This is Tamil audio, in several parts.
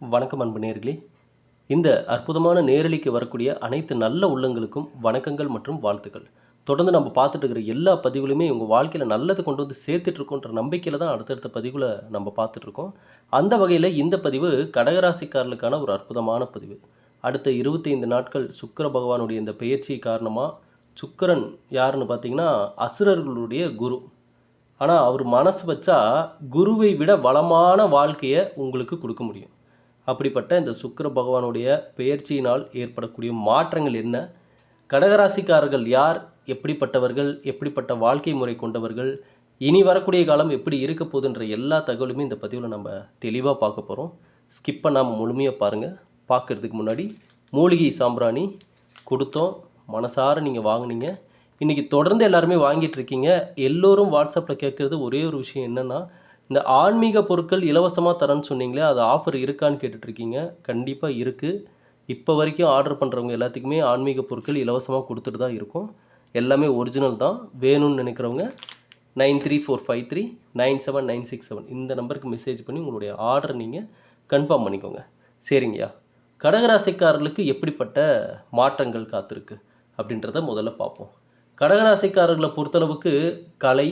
வணக்கம் அன்பு நேர்களே. இந்த அற்புதமான நேரலைக்கு வரக்கூடிய அனைத்து நல்ல உள்ளங்களுக்கும் வணக்கங்கள் மற்றும் வாழ்த்துக்கள். தொடர்ந்து நம்ம பார்த்துட்டு இருக்கிற எல்லா பதிவுலையுமே உங்கள் வாழ்க்கையில் நல்லது கொண்டு வந்து சேர்த்துட்டு இருக்கோன்ற நம்பிக்கையில் தான் அடுத்தடுத்த பதிவில் நம்ம பார்த்துட்ருக்கோம் அந்த வகையில் இந்த பதிவு கடகராசிக்காரர்களுக்கான ஒரு அற்புதமான பதிவு. அடுத்த இருபத்தைந்து நாட்கள் சுக்கிர பகவானுடைய இந்த பெயர்ச்சி காரணமாக சுக்கிரன் யாருன்னு பார்த்தீங்கன்னா அசுரர்களுடைய குரு. ஆனால் அவர் மனசு வச்சா குருவை விட வளமான வாழ்க்கையை உங்களுக்கு கொடுக்க முடியும். அப்படிப்பட்ட இந்த சுக்கிர பகவானுடைய பெயர்ச்சியினால் ஏற்படக்கூடிய மாற்றங்கள் என்ன? கடகராசிக்காரர்கள் யார்? எப்படிப்பட்டவர்கள்? எப்படிப்பட்ட வாழ்க்கை முறை கொண்டவர்கள்? இனி வரக்கூடிய காலம் எப்படி இருக்க போகுதுன்ற எல்லா தகவலுமே இந்த பதிவில் நம்ம தெளிவாக பார்க்க போகிறோம் ஸ்கிப் பண்ணாமல் முழுமையாக பாருங்கள் பார்க்குறதுக்கு முன்னாடி மூலிகை சாம்பிராணி கொடுத்தோம். மனசார நீங்கள் வாங்குனீங்க. இன்றைக்கி தொடர்ந்து எல்லாருமே வாங்கிட்டு இருக்கீங்க. எல்லோரும் வாட்ஸ்அப்பில் கேட்குறது ஒரே ஒரு விஷயம் என்னென்னா இந்த ஆன்மீக பொருட்கள் இலவசமாக தரேன்னு சொன்னீங்களே அது ஆஃபர் இருக்கான்னு கேட்டுட்ருக்கீங்க. கண்டிப்பாக இருக்குது இப்போ வரைக்கும் ஆர்டர் பண்ணுறவங்க எல்லாத்துக்குமே ஆன்மீக பொருட்கள் இலவசமாக கொடுத்துட்டு தான் இருக்கும். எல்லாமே ஒரிஜினல் தான். வேணும்னு நினைக்கிறவங்க nine three four five three nine seven nine six seven இந்த நம்பருக்கு மெசேஜ் பண்ணி உங்களுடைய ஆர்டர் நீங்கள் கன்ஃபார்ம் பண்ணிக்கோங்க. சரிங்கய்யா. கடகராசிக்காரர்களுக்கு எப்படிப்பட்ட மாற்றங்கள் காத்திருக்கு அப்படின்றத முதல்ல பார்ப்போம். கடகராசிக்காரர்களை பொறுத்தளவுக்கு கலை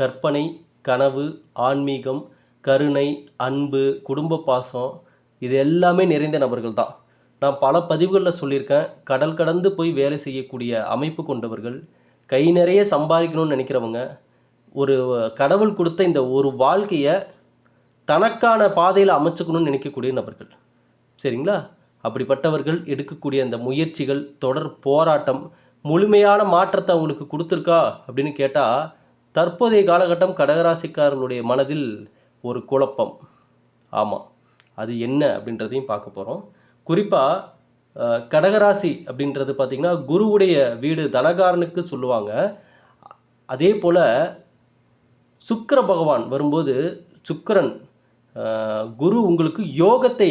கற்பனை கனவு ஆன்மீகம் கருணை அன்பு குடும்ப பாசம் இது எல்லாமே நிறைந்த நபர்கள் தான் நான் பல பதிவுகளில் சொல்லியிருக்கேன். கடல் கடந்து போய் வேலை செய்யக்கூடிய அமைப்பு கொண்டவர்கள் கை நிறைய சம்பாதிக்கணும்னு நினைக்கிறவங்க ஒரு கடவுள் கொடுத்த இந்த ஒரு வாழ்க்கையை தனக்கான பாதையில் அமைச்சுக்கணும்னு நினைக்கக்கூடிய நபர்கள். சரிங்களா? அப்படிப்பட்டவர்கள் எடுக்கக்கூடிய அந்த முயற்சிகள் தொடர் போராட்டம் முழுமையான மாற்றத்தை அவங்களுக்கு கொடுத்துருக்கா அப்படின்னு கேட்டால் தற்போதைய காலகட்டம் கடகராசிக்காரர்களுடைய மனதில் ஒரு குழப்பம். ஆமாம் அது என்ன அப்படின்றதையும் பார்க்க போகிறோம் குறிப்பாக கடகராசி அப்படின்றது பார்த்திங்கன்னா குருவுடைய வீடு தனகாரனுக்கு சொல்லுவாங்க. அதே போல் சுக்கர பகவான் வரும்போது சுக்கரன் குரு உங்களுக்கு யோகத்தை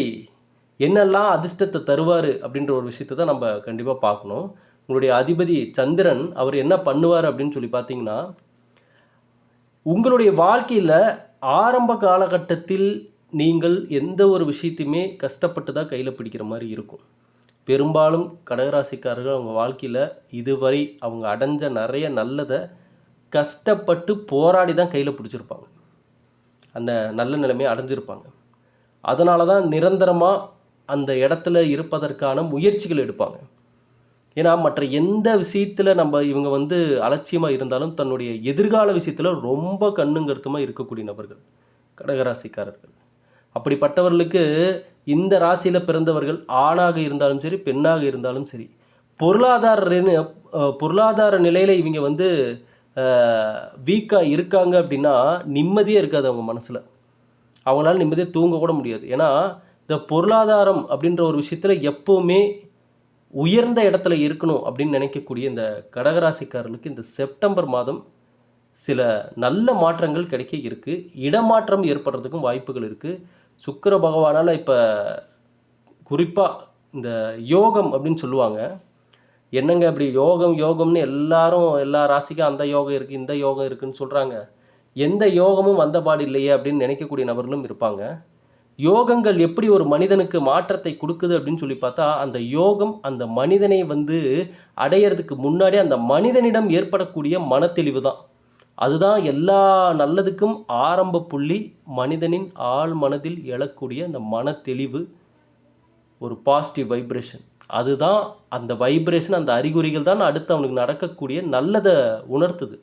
என்னெல்லாம் அதிர்ஷ்டத்தை தருவார் அப்படின்ற ஒரு விஷயத்தை தான் நம்ம கண்டிப்பாக பார்க்கணும். உங்களுடைய அதிபதி சந்திரன் அவர் என்ன பண்ணுவார் அப்படின்னு சொல்லி பார்த்தீங்கன்னா உங்களுடைய வாழ்க்கையில் ஆரம்ப காலகட்டத்தில் நீங்கள் எந்த ஒரு விஷயத்தையுமே கஷ்டப்பட்டு தான் கையில் பிடிக்கிற மாதிரி இருக்கும். பெரும்பாலும் கடகராசிக்காரர்கள் அவங்க வாழ்க்கையில் இதுவரை அவங்க அடைஞ்ச நிறைய நல்லதை கஷ்டப்பட்டு போராடி தான் கையில் பிடிச்சிருப்பாங்க. அந்த நல்ல நிலைமையை அடைஞ்சிருப்பாங்க. அதனால தான் நிரந்தரமாக அந்த இடத்துல இருப்பதற்கான முயற்சிகள் எடுப்பாங்க. ஏன்னா மற்ற எந்த விஷயத்தில் நம்ம இவங்க வந்து அலட்சியமாக இருந்தாலும் தன்னுடைய எதிர்கால விஷயத்தில் ரொம்ப கண்ணுங்கருத்துமாக இருக்கக்கூடிய நபர்கள் கடகராசிக்காரர்கள். அப்படிப்பட்டவர்களுக்கு இந்த ராசியில் பிறந்தவர்கள் ஆணாக இருந்தாலும் சரி பெண்ணாக இருந்தாலும் சரி பொருளாதார பொருளாதார நிலையில் இவங்க வந்து வீக்காக இருக்காங்க அப்படின்னா நிம்மதியே இருக்காது அவங்க மனசில். அவங்களால நிம்மதியாக தூங்க கூட முடியாது. ஏன்னா இந்த பொருளாதாரம் அப்படின்ற ஒரு விஷயத்தில் எப்போவுமே உயர்ந்த இடத்துல இருக்கணும் அப்படின்னு நினைக்கக்கூடிய இந்த கடகராசிக்காரர்களுக்கு இந்த செப்டம்பர் மாதம் சில நல்ல மாற்றங்கள் கிடைக்க இருக்குது இடமாற்றம் ஏற்படுறதுக்கும் வாய்ப்புகள் இருக்குது சுக்கிர பகவானால் இப்போ குறிப்பாக இந்த யோகம் அப்படின்னு சொல்லுவாங்க. என்னங்க இப்படி யோகம் யோகம்னு எல்லாரும் எல்லா ராசிக்கும் அந்த யோகம் இருக்குது இந்த யோகம் இருக்குன்னு சொல்கிறாங்க எந்த யோகமும் வந்தபாடு இல்லையே அப்படின்னு நினைக்கக்கூடிய நபர்களும் இருப்பாங்க. யோகங்கள் எப்படி ஒரு மனிதனுக்கு மாற்றத்தை கொடுக்குது அப்படின்னு சொல்லி பார்த்தா அந்த யோகம் அந்த மனிதனை வந்து அடையிறதுக்கு முன்னாடி அந்த மனிதனிடம் ஏற்படக்கூடிய மனத்தெளிவு தான். அதுதான் எல்லா நல்லதுக்கும் ஆரம்ப புள்ளி மனிதனின் ஆள் மனதில் எழக்கூடிய அந்த மனத்தெளிவு ஒரு பாசிட்டிவ் வைப்ரேஷன் அதுதான் அந்த வைப்ரேஷன் அந்த அறிகுறிகள் தான் அடுத்து அவனுக்கு நடக்கக்கூடிய நல்லதை உணர்த்துது.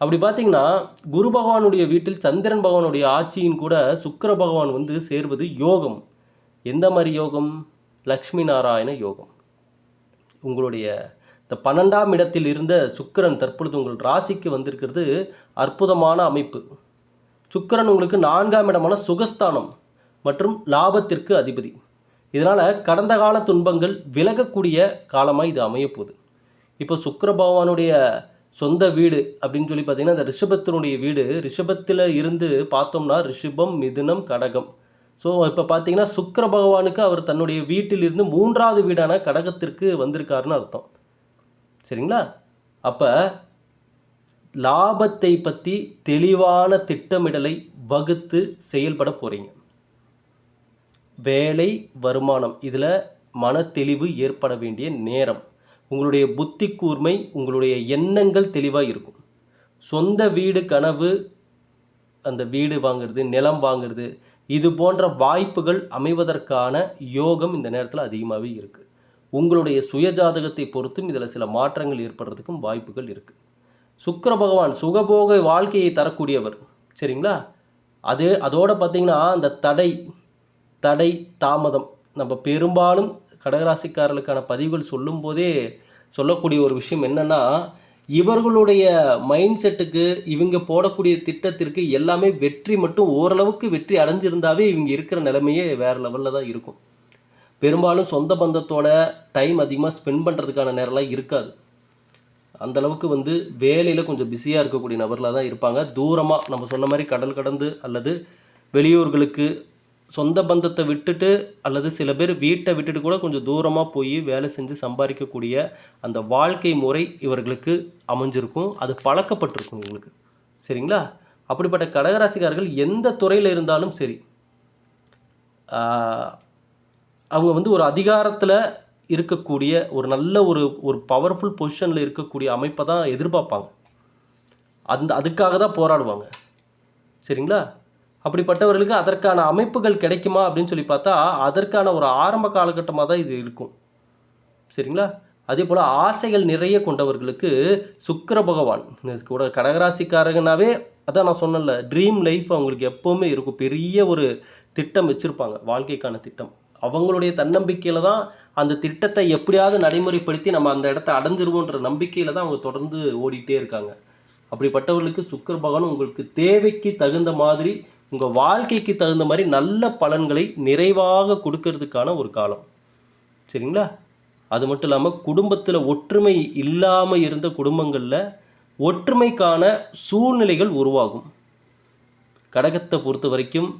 அப்படி பார்த்தீங்கன்னா குரு பகவானுடைய வீட்டில் சந்திரன் பகவானுடைய ஆட்சியின் கூட சுக்கர பகவான் வந்து சேர்வது யோகம். எந்த மாதிரி யோகம்? லக்ஷ்மி நாராயண யோகம். உங்களுடைய இந்த பன்னெண்டாம் இடத்தில் இருந்த சுக்கிரன் தற்பொழுது உங்கள் ராசிக்கு வந்திருக்கிறது அற்புதமான அமைப்பு. சுக்கிரன் உங்களுக்கு நான்காம் இடமான சுகஸ்தானம் மற்றும் லாபத்திற்கு அதிபதி. இதனால் கடந்த கால துன்பங்கள் விலகக்கூடிய காலமாக இது அமையப்போகுது. இப்போ சுக்கர பகவானுடைய சொந்த வீடு அப்படின்னு சொல்லி பார்த்தீங்கன்னா அந்த ரிஷபத்தினுடைய வீடு. ரிஷபத்தில் இருந்து பார்த்தோம்னா ரிஷபம் மிதுனம் கடகம். ஸோ இப்போ பார்த்தீங்கன்னா சுக்கர பகவானுக்கு அவர் தன்னுடைய வீட்டில் இருந்து மூன்றாவது வீடான கடகத்திற்கு வந்திருக்காருன்னு அர்த்தம். சரிங்களா? அப்போ லாபத்தை பற்றி தெளிவான திட்டமிடலை வகுத்து செயல்பட போகிறீங்க வேலை வருமானம். இதில் மன தெளிவு ஏற்பட வேண்டிய நேரம். உங்களுடைய புத்தி கூர்மை உங்களுடைய எண்ணங்கள் தெளிவாக இருக்கும். சொந்த வீடு கனவு அந்த வீடு வாங்குறது நிலம் வாங்குறது இது போன்ற வாய்ப்புகள் அமைவதற்கான யோகம் இந்த நேரத்தில் அதிகமாகவே இருக்குது உங்களுடைய சுயஜாதகத்தை பொறுத்தும் இதில் சில மாற்றங்கள் ஏற்படுறதுக்கும் வாய்ப்புகள் இருக்குது சுக்கர பகவான் சுகபோக வாழ்க்கையை தரக்கூடியவர். சரிங்களா? அது அதோட பார்த்திங்கன்னா அந்த தடை தடை தாமதம். நம்ம பெரும்பாலும் கடகராசிக்காரர்களுக்கான பதிவுகள் சொல்லும்போதே சொல்லக்கூடிய ஒரு விஷயம் என்னன்னா இவர்களுடைய மைண்ட் செட்டுக்கு இவங்க போடக்கூடிய திட்டத்திற்கு எல்லாமே வெற்றி மட்டும் ஓரளவுக்கு வெற்றி அடைஞ்சிருந்தாவே இவங்க இருக்கிற நிலைமையே வேறு லெவலில் தான் இருக்கும். பெரும்பாலும் சொந்த பந்தத்தோட டைம் அதிகமாக ஸ்பெண்ட் பண்ணுறதுக்கான நேரம்லாம் இருக்காது. அந்தளவுக்கு வந்து வேலையில் கொஞ்சம் பிஸியாக இருக்கக்கூடிய நபர்களாக தான் இருப்பாங்க. தூரமாக நம்ம சொன்ன மாதிரி கடல் கடந்து அல்லது வெளியூர்களுக்கு சொந்த பந்தத்தை விட்டுட்டு அல்லது சில பேர் வீட்டை விட்டுட்டு கூட கொஞ்சம் தூரமாக போய் வேலை செஞ்சு சம்பாதிக்கக்கூடிய அந்த வாழ்க்கை முறை இவர்களுக்கு அமைஞ்சிருக்கும். அது பழக்கப்பட்டிருக்கும் இவங்களுக்கு. சரிங்களா? அப்படிப்பட்ட கடகராசிக்காரர்கள் எந்த துறையில் இருந்தாலும் சரி அவங்க வந்து ஒரு அதிகாரத்தில் இருக்கக்கூடிய ஒரு நல்ல ஒரு ஒரு பவர்ஃபுல் பொசிஷனில் இருக்கக்கூடிய அமைப்பை தான் எதிர்பார்ப்பாங்க. அந்த அதுக்காக தான் போராடுவாங்க. சரிங்களா? அப்படிப்பட்டவர்களுக்கு அதற்கான அமைப்புகள் கிடைக்குமா அப்படின்னு சொல்லி பார்த்தா அதற்கான ஒரு ஆரம்ப காலகட்டமாக தான் இது இருக்கும். சரிங்களா? அதே போல் ஆசைகள் நிறைய கொண்டவர்களுக்கு சுக்கர பகவான் கூட கடகராசிக்காரங்கனாவே அதான் நான் சொன்னேன்ல ட்ரீம் லைஃப் அவங்களுக்கு எப்போவுமே இருக்கும். பெரிய ஒரு திட்டம் வச்சுருப்பாங்க வாழ்க்கைக்கான திட்டம். அவங்களுடைய தன்னம்பிக்கையில் தான் அந்த திட்டத்தை எப்படியாவது நடைமுறைப்படுத்தி நம்ம அந்த இடத்த அடைஞ்சிருவோன்ற நம்பிக்கையில் தான் அவங்க தொடர்ந்து ஓடிட்டே இருக்காங்க. அப்படிப்பட்டவர்களுக்கு சுக்கர பகவான் உங்களுக்கு தேவைக்கு தகுந்த மாதிரி உங்கள் வாழ்க்கைக்கு தகுந்த மாதிரி நல்ல பலன்களை நிறைவாக கொடுக்கறதுக்கான ஒரு காலம். சரிங்களா? அது மட்டும் இல்லாமல் குடும்பத்தில் ஒற்றுமை இல்லாமல் இருந்த குடும்பங்களில் ஒற்றுமைக்கான சூழ்நிலைகள் உருவாகும். கடகத்தை பொறுத்த வரைக்கும்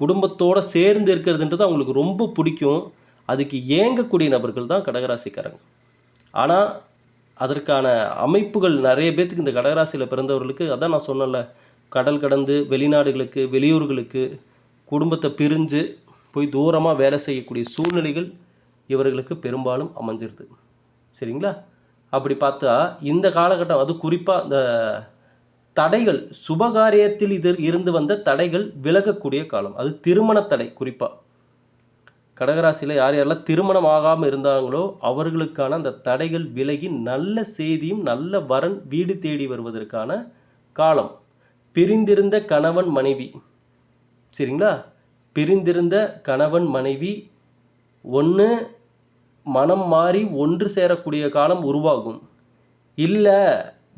குடும்பத்தோடு சேர்ந்து இருக்கிறதுன்றது அவங்களுக்கு ரொம்ப பிடிக்கும். அதுக்கு ஏங்கக்கூடிய நபர்கள் தான் கடகராசிக்காரங்க. ஆனால் அதற்கான அமைப்புகள் நிறைய பேர்த்துக்கு இந்த கடகராசியில் பிறந்தவர்களுக்கு அதான் நான் சொன்னேன்ல கடல் கடந்து வெளிநாடுகளுக்கு வெளியூர்களுக்கு குடும்பத்தை பிரிஞ்சு போய் தூரமாக வேலை செய்யக்கூடிய சூழ்நிலைகள் இவர்களுக்கு பெரும்பாலும் அமைஞ்சிருது. சரிங்களா? அப்படி பார்த்தா இந்த காலகட்டம் அது குறிப்பாக இந்த தடைகள் சுபகாரியத்தில் இது இருந்து வந்த தடைகள் விலகக்கூடிய காலம். அது திருமண தடை குறிப்பாக கடகராசியில் யார் யாரெல்லாம் திருமணம் ஆகாமல் இருந்தாங்களோ அவர்களுக்கான அந்த தடைகள் விலகி நல்ல செய்தியும் நல்ல வரன் வீடு தேடி வருவதற்கான காலம். பிரிந்திருந்த கணவன் மனைவி. சரிங்களா? பிரிந்திருந்த கணவன் மனைவி ஒன்று மனம் மாறி ஒன்று சேரக்கூடிய காலம் உருவாகும். இல்லை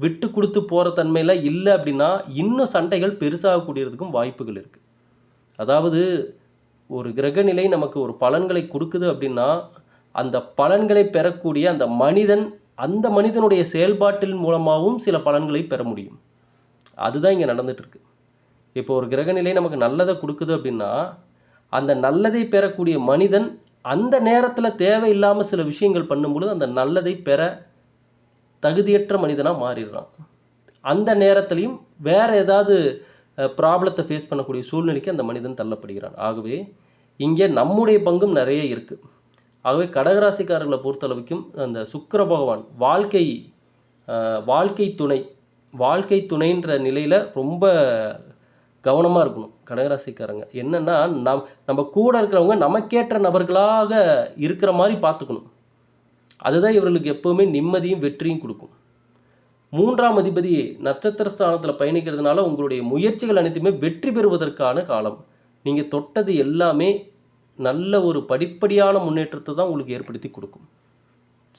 விட்டு கொடுத்து போகிற தன்மையில் இல்லை அப்படின்னா இன்னும் சண்டைகள் பெருசாகக்கூடியதுக்கும் வாய்ப்புகள் இருக்குது அதாவது ஒரு கிரகநிலை நமக்கு ஒரு பலன்களை கொடுக்குது அப்படின்னா அந்த பலன்களை பெறக்கூடிய அந்த மனிதன் அந்த மனிதனுடைய செயல்பாட்டின் மூலமாகவும் சில பலன்களை பெற முடியும். அதுதான் இங்கே நடந்துகிட்ருக்கு இப்போ ஒரு கிரகநிலை நமக்கு நல்லதை கொடுக்குது அப்படின்னா அந்த நல்லதை பெறக்கூடிய மனிதன் அந்த நேரத்தில் தேவையில்லாமல் சில விஷயங்கள் பண்ணும்பொழுது அந்த நல்லதை பெற தகுதியற்ற மனிதனாக மாறிடுறான். அந்த நேரத்துலையும் வேற ஏதாவது ப்ராப்ளத்தை ஃபேஸ் பண்ணக்கூடிய சூழ்நிலைக்கு அந்த மனிதன் தள்ளப்படுகிறான். ஆகவே இங்கே நம்முடைய பங்கும் நிறைய இருக்குது ஆகவே கடகராசிக்காரர்களை பொறுத்தளவுக்கும் அந்த சுக்கர பகவான் வாழ்க்கை வாழ்க்கை துணை வாழ்க்கை துணைன்ற நிலையில் ரொம்ப கவனமாக இருக்கணும் கடகராசிக்காரங்க. என்னென்னா நம் நம்ம கூட இருக்கிறவங்க நமக்கேற்ற நபர்களாக இருக்கிற மாதிரி பார்த்துக்கணும் அதுதான் இவர்களுக்கு எப்போவுமே நிம்மதியும் வெற்றியும் கொடுக்கும். மூன்றாம் அதிபதி நட்சத்திர ஸ்தானத்தில் பயணிக்கிறதுனால உங்களுடைய முயற்சிகள் அனைத்துமே வெற்றி பெறுவதற்கான காலம். நீங்கள் தொட்டது எல்லாமே நல்ல ஒரு படிப்படியான முன்னேற்றத்தை தான் உங்களுக்கு ஏற்படுத்தி கொடுக்கும்.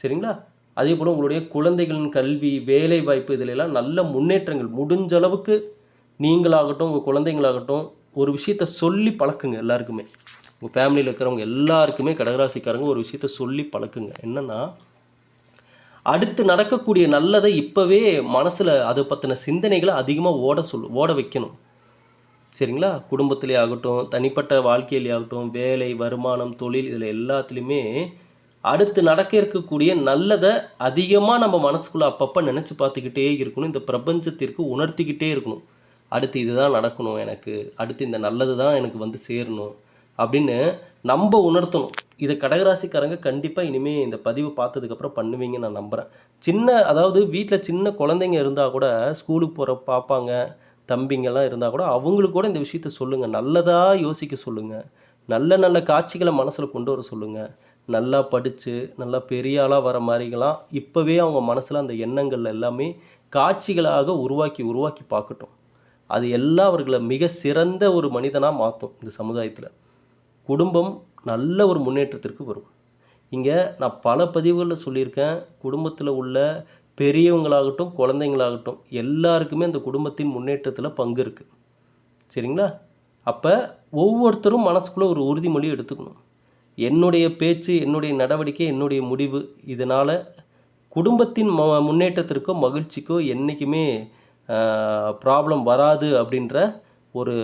சரிங்களா? அதே போல் உங்களுடைய குழந்தைகளின் கல்வி வேலை வாய்ப்பு இதில் எல்லாம் நல்ல முன்னேற்றங்கள். முடிஞ்ச அளவுக்கு நீங்களாகட்டும் உங்கள் குழந்தைங்களாகட்டும் ஒரு விஷயத்த சொல்லி பழக்குங்க எல்லாருக்குமே. உங்கள் ஃபேமிலியில் இருக்கிறவங்க எல்லாருக்குமே கடகராசிக்காரங்க ஒரு விஷயத்த சொல்லி பழக்குங்க. என்னென்னா அடுத்து நடக்கக்கூடிய நல்லதை இப்போவே மனசில் அதை பற்றின சிந்தனைகளை அதிகமாக ஓட சொல் ஓட வைக்கணும். சரிங்களா? குடும்பத்திலே ஆகட்டும் தனிப்பட்ட வாழ்க்கையிலே ஆகட்டும் வேலை வருமானம் தொழில் இதில் எல்லாத்துலேயுமே அடுத்து நடக்க இருக்கக்கூடிய நல்லதை அதிகமாக நம்ம மனசுக்குள்ளே அப்பப்போ நினச்சி பார்த்துக்கிட்டே இருக்கணும். இந்த பிரபஞ்சத்திற்கு உணர்த்திக்கிட்டே இருக்கணும். அடுத்து இதுதான் நடக்கணும் எனக்கு. அடுத்து இந்த நல்லது தான் எனக்கு வந்து சேரணும் அப்படின்னு நம்ம உணர்த்தணும். இதை கடகராசிக்காரங்க கண்டிப்பாக இனிமேல் இந்த பதிவு பார்த்ததுக்கப்புறம் பண்ணுவீங்கன்னு நான் நம்புகிறேன் சின்ன அதாவது வீட்டில் சின்ன குழந்தைங்க இருந்தால் கூட ஸ்கூலுக்கு போகிற பார்ப்பாங்க தம்பிங்கெல்லாம் இருந்தால் கூட அவங்களுக்கு கூட இந்த விஷயத்த சொல்லுங்கள் நல்லதாக யோசிக்க சொல்லுங்கள் நல்ல நல்ல காட்சிகளை மனசில் கொண்டு வர சொல்லுங்கள் நல்லா படித்து நல்லா பெரிய ஆளாக வர மாதிரிலாம் இப்போவே அவங்க மனசில் அந்த எண்ணங்கள் எல்லாமே காட்சிகளாக உருவாக்கி உருவாக்கி பார்க்கட்டும். அது எல்லாம் அவர்களை மிக சிறந்த ஒரு மனிதனாக மாற்றும் இந்த சமுதாயத்தில். குடும்பம் நல்ல ஒரு முன்னேற்றத்திற்கு வரும். இங்கே நான் பல பதிவுகளில் சொல்லியிருக்கேன். குடும்பத்தில் உள்ள பெரியவங்களாகட்டும் குழந்தைங்களாகட்டும் எல்லாருக்குமே அந்த குடும்பத்தின் முன்னேற்றத்தில் பங்கு இருக்குது சரிங்களா? அப்போ ஒவ்வொருத்தரும் மனசுக்குள்ளே ஒரு உறுதிமொழி எடுத்துக்கணும். என்னுடைய பேச்சு என்னுடைய நடவடிக்கை என்னுடைய முடிவு இதனால் குடும்பத்தின் ம முன்னேற்றத்திற்கோ மகிழ்ச்சிக்கோ என்றைக்குமே ப்ராப்ளம் வராது அப்படின்ற ஒரு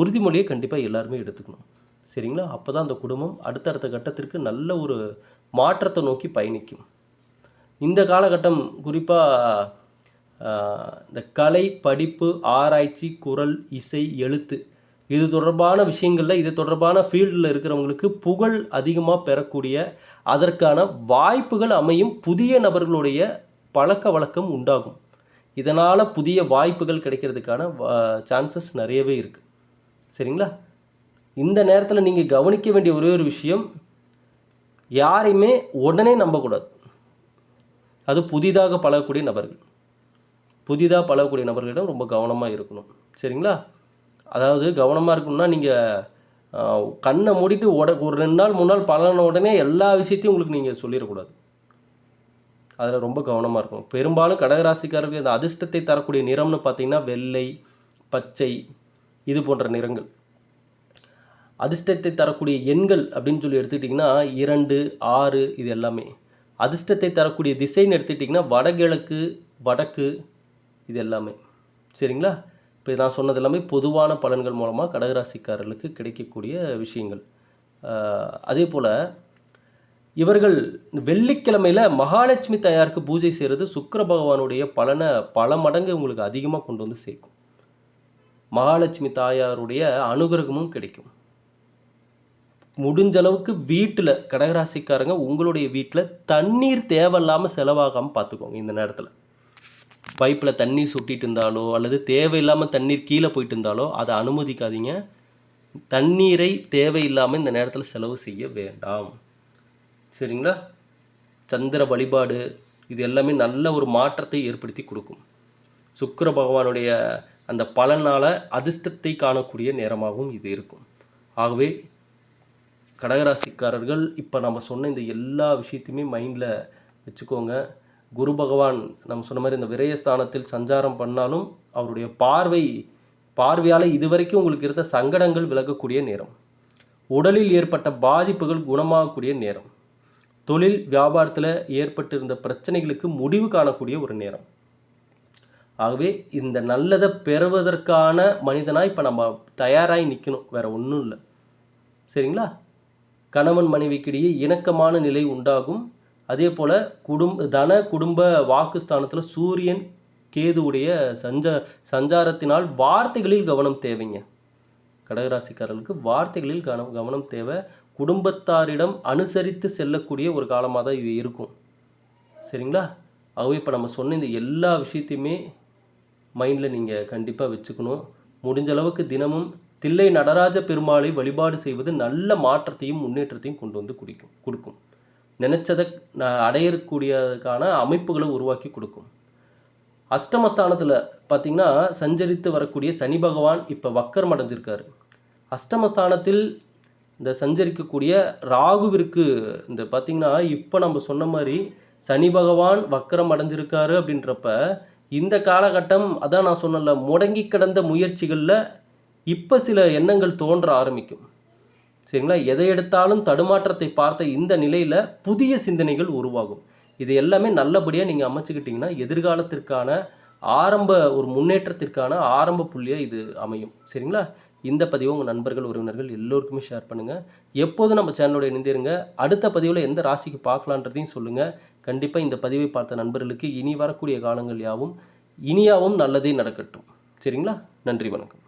உறுதிமொழியை கண்டிப்பாக எல்லாருமே எடுத்துக்கணும். சரிங்களா? அப்போ தான் அந்த குடும்பம் அடுத்தடுத்த கட்டத்திற்கு நல்ல ஒரு மாற்றத்தை நோக்கி பயணிக்கும். இந்த காலகட்டம் குறிப்பாக இந்த கலை படிப்பு ஆராய்ச்சி குரல் இசை எழுத்து இது தொடர்பான விஷயங்களில் இது தொடர்பான ஃபீல்டில் இருக்கிறவங்களுக்கு புகழ் அதிகமாக பெறக்கூடிய அதற்கான வாய்ப்புகள் அமையும் புதிய நபர்களுடைய பழக்க வழக்கம் உண்டாகும். இதனால் புதிய வாய்ப்புகள் கிடைக்கிறதுக்கான சான்சஸ் நிறையவே இருக்குது சரிங்களா? இந்த நேரத்தில் நீங்கள் கவனிக்க வேண்டிய ஒரே ஒரு விஷயம் யாரையுமே உடனே நம்பக்கூடாது. அது புதிதாக பழகக்கூடிய நபர்கள். புதிதாக பழகக்கூடிய நபர்களிடம் ரொம்ப கவனமாக இருக்கணும். சரிங்களா? அதாவது கவனமாக இருக்கணும்னா நீங்கள் கண்ணை மூடிட்டு உட ஒரு ரெண்டு நாள் மூணு நாள் பழகின உடனே எல்லா விஷயத்தையும் உங்களுக்கு நீங்கள் சொல்லிடக்கூடாது. அதில் ரொம்ப கவனமாக இருக்கும் பெரும்பாலும் கடகராசிக்காரர்கள் இந்த அதிர்ஷ்டத்தை தரக்கூடிய நிறம்னு பார்த்தீங்கன்னா வெள்ளை பச்சை இது போன்ற நிறங்கள். அதிர்ஷ்டத்தை தரக்கூடிய எண்கள் அப்படின்னு சொல்லி எடுத்துக்கிட்டிங்கன்னா இரண்டு ஆறு இது எல்லாமே. அதிர்ஷ்டத்தை தரக்கூடிய திசைன்னு எடுத்துக்கிட்டிங்கன்னா வடகிழக்கு வடக்கு இது எல்லாமே. சரிங்களா? இப்போ நான் சொன்னது எல்லாமே பொதுவான பலன்கள் மூலமாக கடகராசிக்காரர்களுக்கு கிடைக்கக்கூடிய விஷயங்கள். அதே போல் இவர்கள் வெள்ளிக்கிழமையில் மகாலட்சுமி தாயாருக்கு பூஜை செய்கிறது சுக்கர பகவானுடைய பலனை பல மடங்கு உங்களுக்கு அதிகமாக கொண்டு வந்து சேர்க்கும். மகாலட்சுமி தாயாருடைய அனுகிரகமும் கிடைக்கும். முடிஞ்ச அளவுக்கு வீட்டில் கடகராசிக்காரங்க உங்களுடைய வீட்டில் தண்ணீர் தேவையில்லாமல் செலவாகாமல் பார்த்துக்கோங்க இந்த நேரத்தில். பைப்பில் தண்ணீர் சுட்டிட்டு இருந்தாலோ அல்லது தேவையில்லாமல் தண்ணீர் கீழே போயிட்டு இருந்தாலோ அதை அனுமதிக்காதீங்க. தண்ணீரை தேவையில்லாமல் இந்த நேரத்தில் செலவு செய்ய வேண்டாம். சரிங்களா? சந்திர வழிபாடு இது எல்லாமே நல்ல ஒரு மாற்றத்தை ஏற்படுத்தி கொடுக்கும். சுக்கர பகவானுடைய அந்த பலனால் அதிர்ஷ்டத்தை காணக்கூடிய நேரமாகவும் இது இருக்கும். ஆகவே கடகராசிக்காரர்கள் இப்போ நம்ம சொன்ன இந்த எல்லா விஷயத்தையுமே மைண்டில் வச்சுக்கோங்க. குரு பகவான் நம்ம சொன்ன மாதிரி இந்த விரயஸ்தானத்தில் சஞ்சாரம் பண்ணாலும் அவருடைய பார்வை பார்வையால் இதுவரைக்கும் உங்களுக்கு இருந்த சங்கடங்கள் விலகக்கூடிய நேரம். உடலில் ஏற்பட்ட பாதிப்புகள் குணமாகக்கூடிய நேரம். தொழில் வியாபாரத்தில் ஏற்பட்டிருந்த பிரச்சனைகளுக்கு முடிவு காணக்கூடிய ஒரு நேரம். ஆகவே இந்த நல்லதை பெறுவதற்கான மனிதனாக இப்போ நம்ம தயாராகி நிற்கணும் வேறு ஒன்றும் இல்லை. சரிங்களா? கணவன் மனைவிக்கிடையே இணக்கமான நிலை உண்டாகும். அதே போல் குடும்ப தன குடும்ப வாக்குஸ்தானத்தில் சூரியன் கேதுவுடைய சஞ்ச சஞ்சாரத்தினால் வார்த்தைகளில் கவனம் தேவைங்க. கடகராசிக்காரர்களுக்கு வார்த்தைகளில் கவனம் கவனம் தேவை. குடும்பத்தாரிடம் அனுசரித்து செல்லக்கூடிய ஒரு காலமாக தான் இது இருக்கும். சரிங்களா? ஆகவே இப்போ நம்ம சொன்ன இந்த எல்லா விஷயத்தையுமே மைண்டில் நீங்கள் கண்டிப்பாக வச்சுக்கணும். முடிஞ்ச அளவுக்கு தினமும் தில்லை நடராஜ பெருமாளை வழிபாடு செய்வது நல்ல மாற்றத்தையும் முன்னேற்றத்தையும் கொண்டு வந்து குடிக்கும் கொடுக்கும். நினச்சதை அடையக்கூடியதுக்கான அமைப்புகளை உருவாக்கி கொடுக்கும். அஷ்டமஸ்தானத்தில் பார்த்திங்கன்னா சஞ்சரித்து வரக்கூடிய சனி பகவான் இப்போ வக்கரம் அடைஞ்சிருக்காரு அஷ்டமஸ்தானத்தில் இந்த சஞ்சரிக்கக்கூடிய ராகுவிற்கு இந்த பார்த்திங்கன்னா இப்போ நம்ம சொன்ன மாதிரி சனி பகவான் வக்கரம் அடைஞ்சிருக்காரு அப்படின்றப்ப இந்த காலகட்டம் அதான் நான் சொன்னல முடங்கி கிடந்த முயற்சிகளில் இப்போ சில எண்ணங்கள் தோன்ற ஆரம்பிக்கும். சரிங்களா? எதை எடுத்தாலும் தடுமாற்றத்தை பார்த்த இந்த நிலையில் புதிய சிந்தனைகள் உருவாகும். இது எல்லாமே நல்லபடியாக நீங்கள் அமைச்சுக்கிட்டிங்கன்னா எதிர்காலத்திற்கான ஆரம்ப ஒரு முன்னேற்றத்திற்கான ஆரம்ப புள்ளியாக இது அமையும். சரிங்களா? இந்த பதிவை உங்கள் நண்பர்கள் உறவினர்கள் எல்லோருக்குமே ஷேர் பண்ணுங்கள் எப்போதும் நம்ம சேனலோட இணைந்திருங்க. அடுத்த பதிவில் எந்த ராசிக்கு பார்க்கலான்றதையும் சொல்லுங்கள் கண்டிப்பாக இந்த பதிவை பார்த்த நண்பர்களுக்கு இனி வரக்கூடிய காலங்கள் யாவும் இனியாவும் நல்லதே நடக்கட்டும். சரிங்களா? நன்றி வணக்கம்.